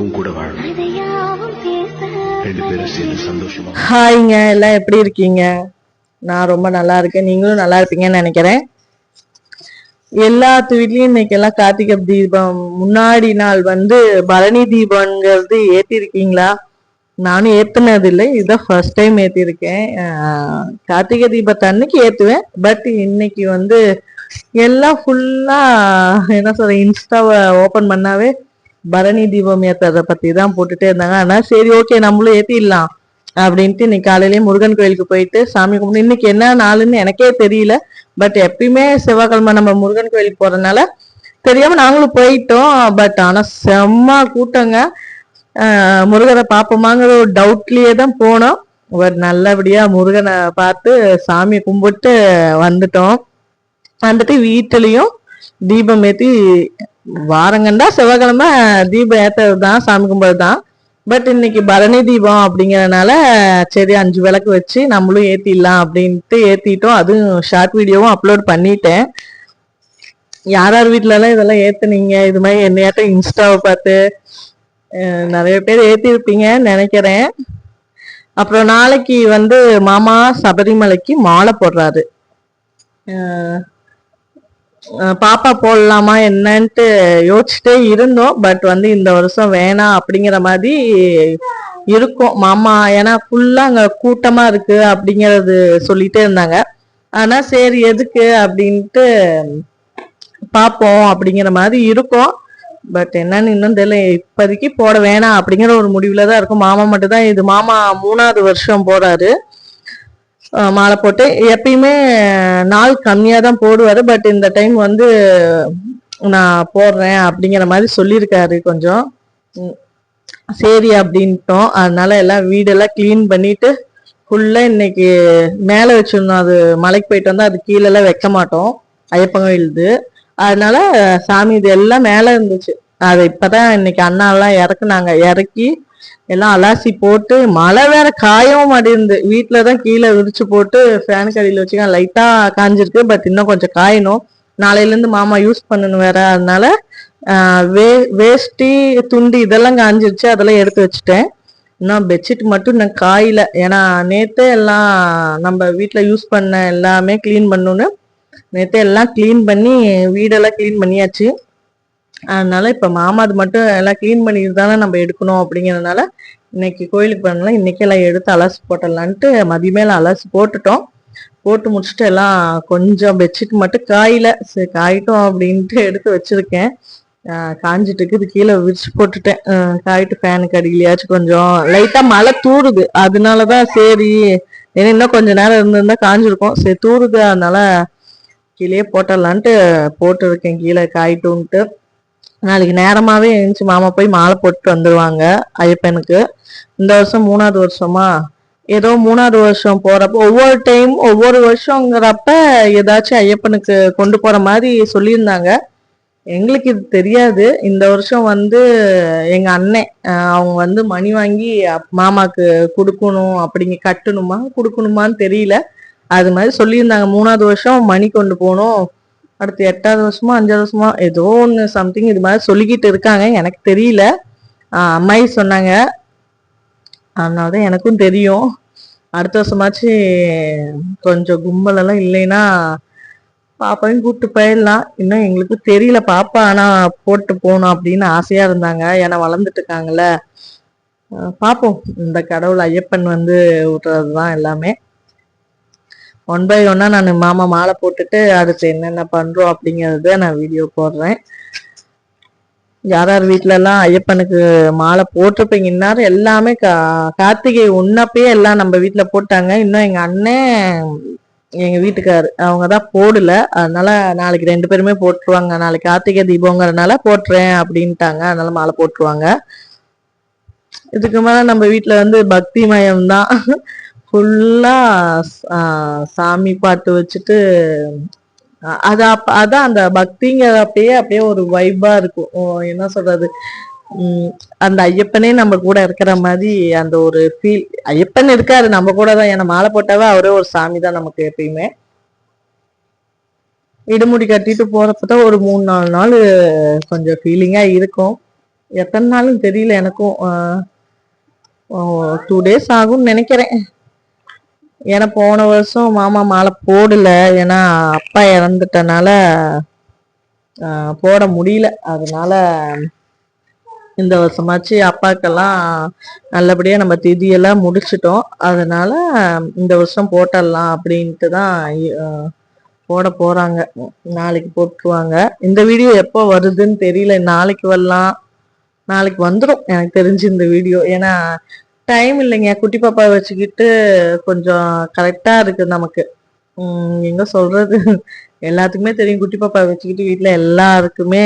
உன் கூட ரெண்டு பேரும் சேர்ந்து சந்தோஷமா ஹாய்ங்க எல்லாம் எப்படி இருக்கீங்க? நான் ரொம்ப நல்லா இருக்கேன். நீங்களும் நல்லா இருப்பீங்கன்னு நினைக்கிறேன். எல்லாத்து வீட்லயும் இன்னைக்கு எல்லாம் கார்த்திகை தீபம். முன்னாடி நாள் வந்து பரணி தீபம்ங்கிறது ஏத்திருக்கீங்களா? நானும் ஏத்துனது இல்லை இதுதான் ஃபர்ஸ்ட் டைம் ஏத்திருக்கேன் கார்த்திகை தீபத்தை அன்னைக்கு ஏத்துவேன். பட் இன்னைக்கு வந்து எல்லாம் ஃபுல்லா என்ன சொல்ற இன்ஸ்டாவை ஓபன் பண்ணாவே பரணி தீபம் ஏத்துறத பத்தி தான் போட்டுட்டே இருந்தாங்க. ஆனா சரி ஓகே நம்மளும் ஏத்திடலாம் அப்படின்ட்டு இன்னைக்கு காலையிலேயே முருகன் கோயிலுக்கு போயிட்டு சாமி கும்பிட்டு இன்னைக்கு என்ன நாளுன்னு எனக்கே தெரியல. பட் எப்பயுமே செவ்வாய்க்கிழமை நம்ம முருகன் கோயிலுக்கு போறதுனால தெரியாம நாங்களும் போயிட்டோம். பட் ஆனா செம்ம கூட்டங்க. முருகனை பார்ப்போமாங்கிற ஒரு டவுட்லயே தான் போனோம். ஒரு நல்லபடியா முருகனை பார்த்து சாமி கும்பிட்டு வந்துட்டோம். வந்துட்டு வீட்டுலயும் தீபம் ஏற்றி வாரங்கண்டா செவ்வாய்க்கிழமை தீபம் ஏற்றது தான் சாமி கும்பிடுறது தான் பட் இன்னைக்கு பரணி தீபம் அப்படிங்கிறனால சரி அஞ்சு விளக்கு வச்சு நம்மளும் ஏற்றிடலாம் அப்படின்ட்டு ஏற்றிட்டோம் அதுவும் ஷார்ட் வீடியோவும் அப்லோட் பண்ணிட்டேன். யார் யார் வீட்டிலலாம் இதெல்லாம் ஏற்றுனீங்க இது மாதிரி என்னையாட்டம் இன்ஸ்டாவை பார்த்து நிறைய பேர் ஏற்றிருப்பீங்க நினைக்கிறேன். அப்புறம் நாளைக்கு வந்து மாமா சபரிமலைக்கு மாலை போடுறாரு. பாப்பா போடலாமா என்னன்ட்டு யோசிச்சுட்டே இருந்தோம். பட் வந்து இந்த வருஷம் வேணாம் அப்படிங்கிற மாதிரி இருக்கும். மாமா ஏன்னா ஃபுல்லா அங்க கூட்டமா இருக்கு அப்படிங்கறது சொல்லிட்டே இருந்தாங்க. ஆனா சரி எதுக்கு அப்படின்ட்டு பார்ப்போம் அப்படிங்கிற மாதிரி இருக்கும். பட் என்னன்னு இன்னும் தெரியல. இப்போதைக்கு போட வேணாம் அப்படிங்கிற ஒரு முடிவில் தான் இருக்கும். மாமா மட்டும்தான் இது மாமா மூணாவது வருஷம் போறாரு. மாலை போட்டு எப்பயுமே நாள் கம்மியாக தான் போடுவார். பட் இந்த டைம் வந்து நான் போடுறேன் அப்படிங்கிற மாதிரி சொல்லியிருக்காரு கொஞ்சம். சரி அப்படின்ட்டோம். அதனால எல்லாம் வீடெல்லாம் க்ளீன் பண்ணிட்டு ஃபுல்லாக இன்னைக்கு மேலே வச்சிருந்தோம். அது மலைக்கு போயிட்டு வந்தால் அது கீழெல்லாம் வைக்க மாட்டோம். ஐயப்பன் கோயிலுது. அதனால சாமி இது எல்லாம் மேலே இருந்துச்சு. அது இப்பதான் இன்னைக்கு அண்ணா எல்லாம் இறக்குனாங்க. இறக்கி எல்லாம் அலாசி போட்டு மழை வேற காயவும் மாட்டேருந்து வீட்டில் தான் கீழே விரிச்சு போட்டு ஃபேன் அடியில் வச்சுக்க லைட்டா காஞ்சிருக்கு. பட் இன்னும் கொஞ்சம் காயணும். நாளையிலேருந்து மாமா யூஸ் பண்ணணும் வேற. அதனால வே வேஷ்டி துண்டு இதெல்லாம் காஞ்சிருச்சு. அதெல்லாம் எடுத்து வச்சுட்டேன். இன்னும் பெட்ஷீட் மட்டும் இன்னும் காயில. ஏன்னா நேற்றே எல்லாம் நம்ம வீட்டில் யூஸ் பண்ண எல்லாமே க்ளீன் பண்ணணும்னு நேற்று எல்லாம் க்ளீன் பண்ணி வீடெல்லாம் க்ளீன் பண்ணியாச்சு. அதனால இப்போ மாமா அது மட்டும் எல்லாம் க்ளீன் பண்ணிட்டு தானே நம்ம எடுக்கணும் அப்படிங்கறதுனால இன்னைக்கு கோயிலுக்கு பண்ணலாம் இன்னைக்கு எல்லாம் எடுத்து அலசி போட்டலான்ட்டு மதிய அலசு அலசி போட்டுட்டோம். போட்டு முடிச்சுட்டு எல்லாம் கொஞ்சம் பெட்ஷீட் மட்டும் காயில சரி காயிட்டோம் அப்படின்ட்டு எடுத்து வச்சிருக்கேன். காஞ்சிட்டு இருக்குது கீழே விரிச்சு போட்டுட்டேன். காயிட்டு ஃபேனுக்கு அடிக்கலையாச்சும் கொஞ்சம். லைட்டா மழை தூறுது. அதனாலதான் சரி ஏன்னா இன்னும் கொஞ்ச நேரம் இருந்திருந்தா காஞ்சிருக்கும். சரி தூறுது. அதனால கீழே போட்டுடலான்ட்டு போட்டுருக்கேன். கீழே காயிட்டுன்ட்டு நாளைக்கு நேரமாகவே எழுந்துச்சு மாமா போய் மாலை போட்டு வந்துருவாங்க ஐயப்பனுக்கு. இந்த வருஷம் மூணாவது வருஷமா? ஏதோ மூணாவது வருஷம் போகிறப்ப ஒவ்வொரு டைம் ஒவ்வொரு வருஷங்கிறப்ப ஏதாச்சும் ஐயப்பனுக்கு கொண்டு போற மாதிரி சொல்லியிருந்தாங்க. எங்களுக்கு இது தெரியாது. இந்த வருஷம் வந்து எங்க அண்ணன் அவங்க வந்து மணி வாங்கி அப்- மாமாக்கு கொடுக்கணும் அப்படிங்க கட்டணுமா கொடுக்கணுமான்னு தெரியல. அது மாதிரி சொல்லியிருந்தாங்க. மூணாவது வருஷம் மணி கொண்டு போகணும் அடுத்து எட்டாவது வருஷமா அஞ்சாவது வருஷமா ஏதோ ஒன்று சம்திங் இது மாதிரி சொல்லிக்கிட்டு இருக்காங்க. எனக்கு தெரியல. அம்மாயி சொன்னாங்க. அதனாலதான் எனக்கும் தெரியும். அடுத்த வருஷமாச்சு கொஞ்சம் கும்பலெல்லாம் இல்லைன்னா பாப்பாவையும் கூப்பிட்டு போயிடலாம். இன்னும் எங்களுக்கு தெரியல. பாப்பா ஆனால் போட்டு போகணும் அப்படின்னு ஆசையாக இருந்தாங்க. ஏன்னா வளர்ந்துட்டு இருக்காங்கல்ல. பார்ப்போம் இந்த கடவுள் ஐயப்பன் வந்து விடுறதுதான் எல்லாமே. ஒன் பை ஒன்னா நான் மாமா மாலை போட்டுட்டு அடுத்து என்னென்ன பண்றோம் அப்படிங்கறத நான் வீடியோ போடுறேன். யார் யார் வீட்டிலலாம் எல்லாம் ஐயப்பனுக்கு மாலை போட்டிருப்பீங்க இந்நேரம் எல்லாமே கா கார்த்திகை ஒன்னப்பயே எல்லாம் நம்ம வீட்டில் போட்டாங்க. இன்னும் எங்க அண்ணன் எங்க வீட்டுக்காரு அவங்க தான் போடல. அதனால நாளைக்கு ரெண்டு பேருமே போட்டுருவாங்க. நாளைக்கு கார்த்திகை தீபங்கிறதுனால போட்டுறேன் அப்படின்ட்டாங்க. அதனால மாலை போட்டுருவாங்க. இதுக்கு மேல நம்ம வீட்டில் வந்து பக்தி மயம் தான். ஃபுல்லாக சாமி பாட்டு வச்சுட்டு அது அப் அதான் அந்த பக்திங்கிற அப்பயே அப்படியே ஒரு வைப்பாக இருக்கும். ஓ, என்ன சொல்கிறது அந்த ஐயப்பனே நம்ம கூட இருக்கிற மாதிரி அந்த ஒரு ஃபீல் ஐயப்பன் இருக்காரு நம்ம கூட தான். ஏன்னா மாலை போட்டாவே அவரே ஒரு சாமி தான் நமக்கு எப்பயுமே. இடுமுடி கட்டிட்டு போறப்பதான் ஒரு மூணு நாலு நாள் கொஞ்சம் ஃபீலிங்காக இருக்கும். எத்தனை நாளும் தெரியல எனக்கும். டூ டேஸ் ஆகும்னு நினைக்கிறேன். ஏன்னா போன வருஷம் மாமா மாலை போடல. ஏன்னா அப்பா இறந்துட்டனால போட முடியல. அதனால இந்த வருஷமாச்சு அப்பாக்கெல்லாம் நல்லபடியாக நம்ம திதியெல்லாம் முடிச்சிட்டோம். அதனால இந்த வருஷம் போட்டுடலாம் அப்படின்ட்டு தான் போட போகிறாங்க நாளைக்கு போட்டுருவாங்க இந்த வீடியோ எப்போ வருதுன்னு தெரியல. நாளைக்கு வரலாம். நாளைக்கு வந்துடும் எனக்கு தெரிஞ்சு இந்த வீடியோ. ஏன்னா டைம் இல்லைங்க. குட்டி பாப்பா வச்சுக்கிட்டு கொஞ்சம் கரெக்டாக இருக்கு நமக்கு. எங்கே சொல்கிறது எல்லாத்துக்குமே தெரியும். குட்டி பாப்பா வச்சுக்கிட்டு வீட்டில் எல்லாருக்குமே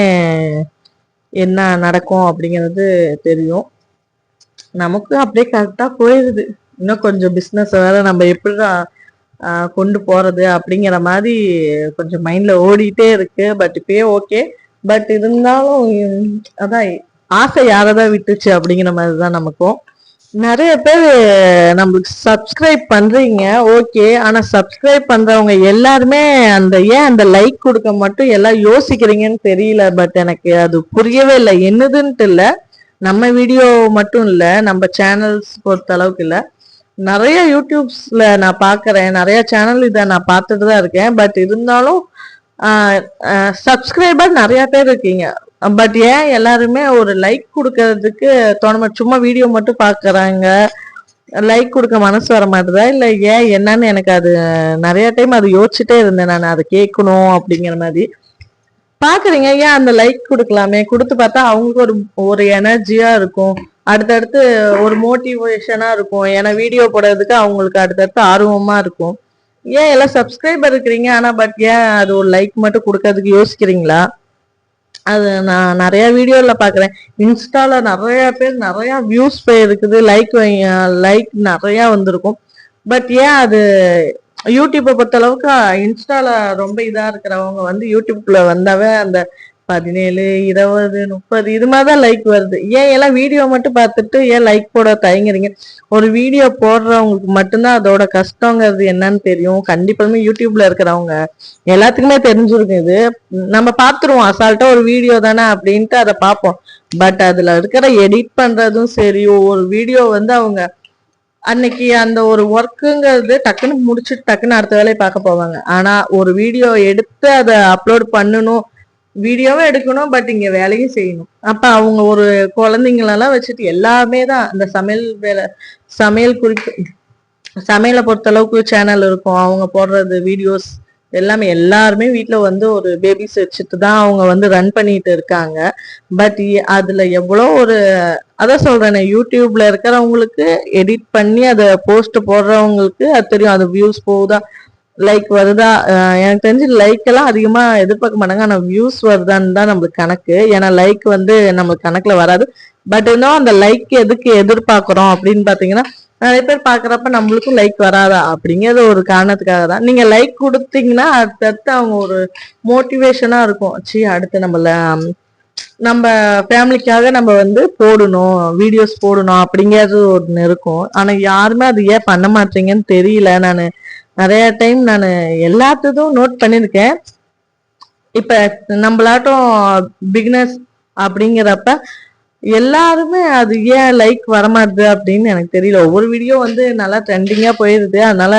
என்ன நடக்கும் அப்படிங்கிறது தெரியும். நமக்கு அப்படியே கரெக்டாக போயிடுது இன்னும் கொஞ்சம் பிஸ்னஸ் வேற நம்ம எப்படி கொண்டு போகிறது அப்படிங்கிற மாதிரி கொஞ்சம் மைண்டில் ஓடிட்டே இருக்கு. பட் இப்பயே ஓகே பட் இருந்தாலும் அதான் ஆசை யாரதான் விட்டுச்சு அப்படிங்கிற மாதிரி தான் நமக்கும். நிறைய பேர் நம்மளுக்கு சப்ஸ்கிரைப் பண்றீங்க ஓகே ஆனா சப்ஸ்கிரைப் பண்றவங்க எல்லாருமே அந்த ஏன் அந்த லைக் கொடுக்க மட்டும் எல்லாம் யோசிக்கிறீங்கன்னு தெரியல பட் எனக்கு அது புரியவே இல்லை. என்னதுன்ட்டு இல்ல. நம்ம வீடியோ மட்டும் இல்ல நம்ம சேனல்ஸ் பொறுத்த அளவுக்கு இல்ல. நிறைய யூடியூப்ஸ்ல நான் பாக்குறேன் நிறைய சேனல் இதை நான் பார்த்துட்டு தான் இருக்கேன். பட் இருந்தாலும் சப்ஸ்கிரைபர் நிறைய பேர் இருக்கீங்க. பட் ஏன் எல்லாருமே ஒரு லைக் கொடுக்கறதுக்கு தோண சும்மா வீடியோ மட்டும் பார்க்குறாங்க லைக் கொடுக்க மனசு வர மாட்டேதா? இல்லை ஏன் என்னன்னு எனக்கு அது நிறைய டைம் அது யோசிச்சுட்டே இருந்தேன் நான். அதை கேட்கணும் அப்படிங்கிற மாதிரி. பார்க்குறீங்க ஏன் அந்த லைக் கொடுக்கலாமே? கொடுத்து பார்த்தா அவங்களுக்கு ஒரு ஒரு எனர்ஜியாக இருக்கும். அடுத்தடுத்து ஒரு மோட்டிவேஷனாக இருக்கும். ஏன்னா வீடியோ போடுறதுக்கு அவங்களுக்கு அடுத்தடுத்து ஆர்வமாக இருக்கும். ஏன் எல்லாம் சப்ஸ்கிரைபர் இருக்கிறீங்க? ஆனால் பட் ஏன் அது ஒரு லைக் மட்டும் கொடுக்கறதுக்கு யோசிக்கிறீங்களா? அது நான் நிறைய வீடியோல பாக்குறேன். இன்ஸ்டால நிறைய பேர் நிறைய வியூஸ் போயிருக்குது லைக் லைக் நிறைய வந்திருக்கும். பட் ஏன் அது யூடியூப்பை பொறுத்த அளவுக்கு இன்ஸ்டால ரொம்ப இதா இருக்கிறவங்க வந்து யூடியூப்ல வந்தாவே அந்த பதினேழு இருபது முப்பது இது மாதிரி தான் லைக் வருது. ஏன் எல்லாம் வீடியோ மட்டும் பார்த்துட்டு ஏன் லைக் போட தயங்குறீங்க? ஒரு வீடியோ போடுறவங்களுக்கு மட்டும்தான் அதோட கஷ்டங்கிறது என்னன்னு தெரியும். கண்டிப்பாலுமே யூடியூப்ல இருக்கிறவங்க எல்லாத்துக்குமே தெரிஞ்சிருக்கும் இது. நம்ம பார்த்துருவோம் அசால்ட்டா ஒரு வீடியோ தானே அப்படின்ட்டு அதை பார்ப்போம். பட் அதுல இருக்கிற எடிட் பண்றதும் சரி ஒரு வீடியோ வந்து அவங்க அன்னைக்கு அந்த ஒரு ஒர்க்குங்கிறது டக்குன்னு முடிச்சுட்டு டக்குன்னு அடுத்த வேலையை பார்க்க போவாங்க. ஆனா ஒரு வீடியோ எடுத்து அதை அப்லோட் பண்ணணும் வீடியோவும் எடுக்கணும் பட் இங்க வேலையும் செய்யணும். அப்ப அவங்க ஒரு குழந்தைங்களெல்லாம் வச்சுட்டு எல்லாமே தான் அந்த சமையல் வேலை சமையல் குறிப்பு சமையலை பொறுத்த அளவுக்கு சேனல் இருக்கும். அவங்க போடுறது வீடியோஸ் எல்லாமே எல்லாருமே வீட்டில் வந்து ஒரு பேபிஸ் வச்சுட்டு தான் அவங்க வந்து ரன் பண்ணிட்டு இருக்காங்க. பட் அதில் எவ்வளோ ஒரு அதான் சொல்கிறேன் யூடியூப்ல இருக்கிறவங்களுக்கு எடிட் பண்ணி அதை போஸ்ட் போடுறவங்களுக்கு அது தெரியும். அது வியூஸ் போகுதா? லைக் வருதா? எனக்கு தெரிஞ்சு லைக் எல்லாம் அதிகமா எதிர்பார்க்க மாட்டாங்க. ஆனா வியூஸ் வருதான்னு தான் நம்மளுக்கு கணக்கு. ஏன்னா லைக் வந்து நம்மளுக்கு கணக்குல வராது. பட் இன்னும் அந்த லைக் எதுக்கு எதிர்பார்க்குறோம் அப்படின்னு பாத்தீங்கன்னா நிறைய பேர் பாக்குறப்ப நம்மளுக்கும் லைக் வராதா? அப்படிங்கிறது ஒரு காரணத்துக்காக தான். நீங்க லைக் கொடுத்தீங்கன்னா அடுத்தடுத்து அவங்க ஒரு மோட்டிவேஷனா இருக்கும். சி அடுத்து நம்மள நம்ம ஃபேமிலிக்காக நம்ம வந்து போடணும் வீடியோஸ் போடணும் அப்படிங்கிறது ஒன்று இருக்கும். ஆனா யாருமே அது ஏன் பண்ண மாட்டீங்கன்னு தெரியல. நான் நிறைய டைம் நான் எல்லாத்ததும் நோட் பண்ணியிருக்கேன். இப்ப நம்மளாட்டும் பிகினர்ஸ் அப்படிங்கிறப்ப எல்லாருமே அது ஏன் லைக் வரமாட்டுது அப்படின்னு எனக்கு தெரியல. ஒவ்வொரு வீடியோ வந்து நல்லா ட்ரெண்டிங்காக போயிருது. அதனால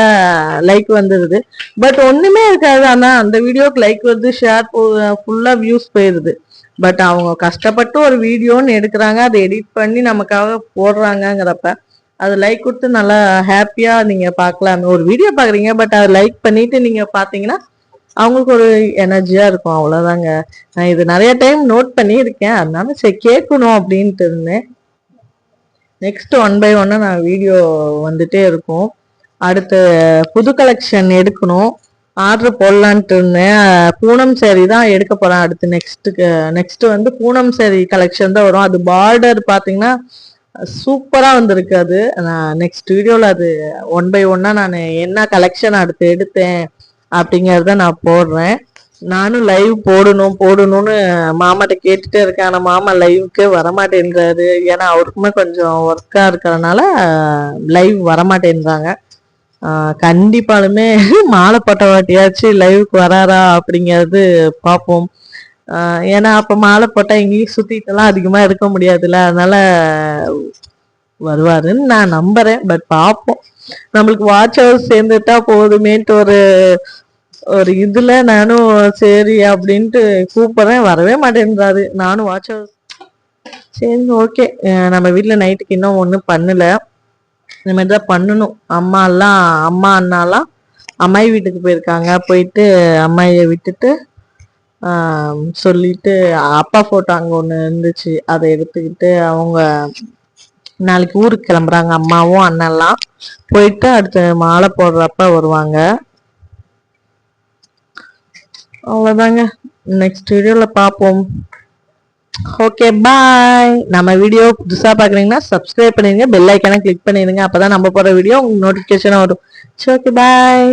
லைக் வந்துடுது பட் ஒன்றுமே இருக்காது. ஆனால் அந்த வீடியோக்கு லைக் வருது ஷேர் போ ஃபுல்லாக வியூஸ் போயிடுது பட் அவங்க கஷ்டப்பட்டு ஒரு வீடியோன்னு எடுக்கிறாங்க. அதை எடிட் பண்ணி நமக்காக போடுறாங்கங்கிறப்ப அது லைக் கொடுத்து நல்லா ஹாப்பியாக நீங்கள் பார்க்கலாம். ஒரு வீடியோ பார்க்குறீங்க பட் அதை லைக் பண்ணிட்டு நீங்கள் பார்த்தீங்கன்னா அவங்களுக்கு ஒரு எனர்ஜியாக இருக்கும். அவ்வளோதாங்க நான் இது நிறைய டைம் நோட் பண்ணியிருக்கேன். அதனால சரி கேட்கணும் அப்படின்ட்டு இருந்தேன். நெக்ஸ்ட் ஒன் பை ஒன்னாக நான் வீடியோ வந்துட்டே இருக்கும். அடுத்து புது கலெக்ஷன் எடுக்கணும். ஆர்டர் போடலான்ட்டு இருந்தேன். பூனம் சேரீ தான் எடுக்க போகிறேன் அடுத்து நெக்ஸ்ட்டுக்கு நெக்ஸ்ட்டு வந்து பூனம் சேரீ கலெக்ஷன் தான் வரும். அது பார்டர் பார்த்தீங்கன்னா சூப்பராக வந்திருக்கு அது. நான் நெக்ஸ்ட் வீடியோவில் அது ஒன் பை ஒன்னாக நான் என்ன கலெக்ஷன் அடுத்து எடுத்தேன் அப்படிங்கிறத நான் போடுறேன். நானும் லைவ் போடணும் போடணும்னு மாமாட்ட கேட்டுட்டே இருக்கேன். ஆனால் மாமா லைவுக்கு வரமாட்டேன்றாரு. ஏன்னா அவருக்குமே கொஞ்சம் ஒர்க்காக இருக்கிறனால லைவ் வரமாட்டேன்றாங்க. கண்டிப்பாலுமே மாலை போட்ட வாட்டியாச்சும் லைவுக்கு வராரா அப்படிங்கிறது பார்ப்போம். ஏன்னா அப்போ மாலை போட்டால் எங்கேயும் சுற்றிட்டுலாம் அதிகமாக இருக்க முடியாதுல்ல. அதனால வருவாருன்னு நான் நம்புறேன். பட் பார்ப்போம் நம்மளுக்கு வாட்ச் ஹவர் சேர்ந்துட்டா போதுமேன்ட்டு ஒரு ஒரு இதுல நானும் சரி அப்படின்ட்டு கூப்பிடுறேன். வரவே மாட்டேன்றாரு. நானும் வாட்ச் ஹவர் சரி ஓகே நம்ம வீட்டில் நைட்டுக்கு இன்னும் ஒன்றும் பண்ணல. இந்த மாதிரி தான் பண்ணணும். அம்மா எல்லாம் அம்மா அண்ணாலாம் அம்மாயி வீட்டுக்கு போயிருக்காங்க. போயிட்டு அம்மாயை விட்டுட்டு சொல்லிட்டு அப்பா ஃபோட்டோ அங்கே ஒண்ணு இருந்துச்சு. அதை எடுத்துக்கிட்டு அவங்க நாளைக்கு ஊருக்கு கிளம்புறாங்க. அம்மாவும் அண்ணெல்லாம் போயிட்டு அடுத்து மாலை போடுறப்ப வருவாங்க. அவ்வளோதாங்க நெக்ஸ்ட் வீடியோவில் பார்ப்போம். ஓகே பாய் நம்ம வீடியோ புதுசாக பார்க்குறீங்கன்னா சப்ஸ்கிரைப் பண்ணிருங்க பெல் ஐக்கான கிளிக் அப்போ தான் நம்ம போடுற வீடியோ உங்களுக்கு நோட்டிஃபிகேஷனாக வரும். Okay bye